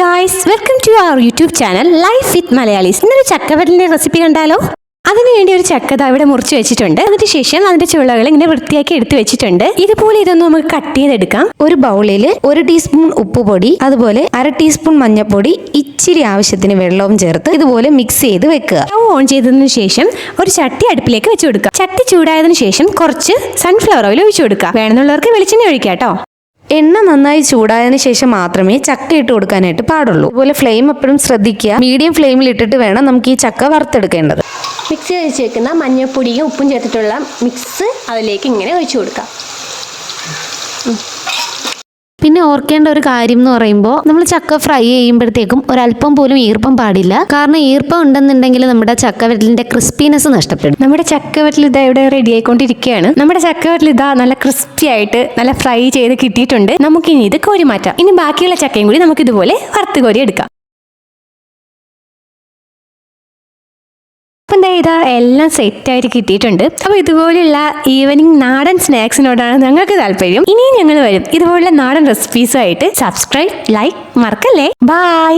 Guys welcome to our YouTube channel life with Malayalees ഇന്നൊരു ചക്കവരലിന്റെ recipe കണ്ടാലോ? അതിനുവേണ്ടി ഒരു ചക്ക ദാ ഇവിടെ മുറിച്ച് വെച്ചിട്ടുണ്ട്. അതിന് ശേഷം അതിന്റെ ചുളകൾ ഇങ്ങനെ വൃത്തിയാക്കി എടുത്തു വെച്ചിട്ടുണ്ട്. ഇതുപോലെ ഇതൊന്ന് നമുക്ക് കട്ട് ചെയ്തെടുക്കാം. ഒരു ബൗളിൽ ഒരു ടീസ്പൂൺ ഉപ്പുപൊടി അതുപോലെ അര ടീസ്പൂൺ മഞ്ഞൾപ്പൊടി ഇച്ചിരി ആവശ്യത്തിന് വെള്ളവും ചേർത്ത് ഇതുപോലെ മിക്സ് ചെയ്ത് വെക്കുക. സ്റ്റവ് ഓൺ ചെയ്തതിനു ശേഷം ഒരു ചട്ടി അടുപ്പിലേക്ക് വെച്ചു കൊടുക്കുക. ചട്ടി ചൂടായതിനു ശേഷം കുറച്ച് സൺഫ്ലവർ ഓയിൽ ഒഴിച്ചു കൊടുക്കുക. വേണമെന്നുള്ളവർക്ക് വെളിച്ചെണ്ണ ഒഴിക്കാം കേട്ടോ. എണ്ണ നന്നായി ചൂടായതിന് ശേഷം മാത്രമേ ചക്ക ഇട്ട് കൊടുക്കാനായിട്ട് പാടുള്ളൂ. അതുപോലെ ഫ്ലെയിം എപ്പോഴും ശ്രദ്ധിക്കുക. മീഡിയം ഫ്ലെയിമിൽ ഇട്ടിട്ട് വേണം നമുക്ക് ഈ ചക്ക വറുത്തെടുക്കേണ്ടത്. മിക്സ് ചെയ്ത് വെച്ചേക്കുന്ന മഞ്ഞൾപ്പൊടിയും ഉപ്പും ചേർത്തിട്ടുള്ള മിക്സ് അതിലേക്ക് ഇങ്ങനെ ഒഴിച്ചു കൊടുക്കാം. പിന്നെ ഓർക്കേണ്ട ഒരു കാര്യം എന്ന് പറയുമ്പോൾ നമ്മൾ ചക്ക ഫ്രൈ ചെയ്യുമ്പോഴത്തേക്കും ഒരല്പം പോലും ഈർപ്പം പാടില്ല. കാരണം ഈർപ്പം ഉണ്ടെന്നുണ്ടെങ്കിൽ നമ്മുടെ ചക്ക വിരലിന്റെ ക്രിസ്പിനെസ് നഷ്ടപ്പെടും. നമ്മുടെ ചക്കവറ്റിൽ ഇതാ ഇവിടെ റെഡി ആയിക്കൊണ്ടിരിക്കുകയാണ്. നമ്മുടെ ചക്കവറ്റിൽ ഇതാ നല്ല ക്രിസ്പി ആയിട്ട് നല്ല ഫ്രൈ ചെയ്ത് കിട്ടിയിട്ടുണ്ട്. നമുക്ക് ഇനി ഇത് കോരി മാറ്റാം. ഇനി ബാക്കിയുള്ള ചക്കയും കൂടി നമുക്ക് ഇതുപോലെ വറുത്ത് കോരി എടുക്കാം. അപ്പം എന്താ ഇതാ എല്ലാം സെറ്റായിട്ട് കിട്ടിയിട്ടുണ്ട്. അപ്പോൾ ഇതുപോലെയുള്ള ഈവനിങ് നാടൻ സ്നാക്സിനോടാണ് ഞങ്ങൾക്ക് താല്പര്യം. ഇനിയും ഞങ്ങൾ വരും. ഇതുപോലുള്ള നാടൻ റെസിപ്പീസുമായിട്ട് സബ്സ്ക്രൈബ് ലൈക്ക് മറക്കല്ലേ? ബൈ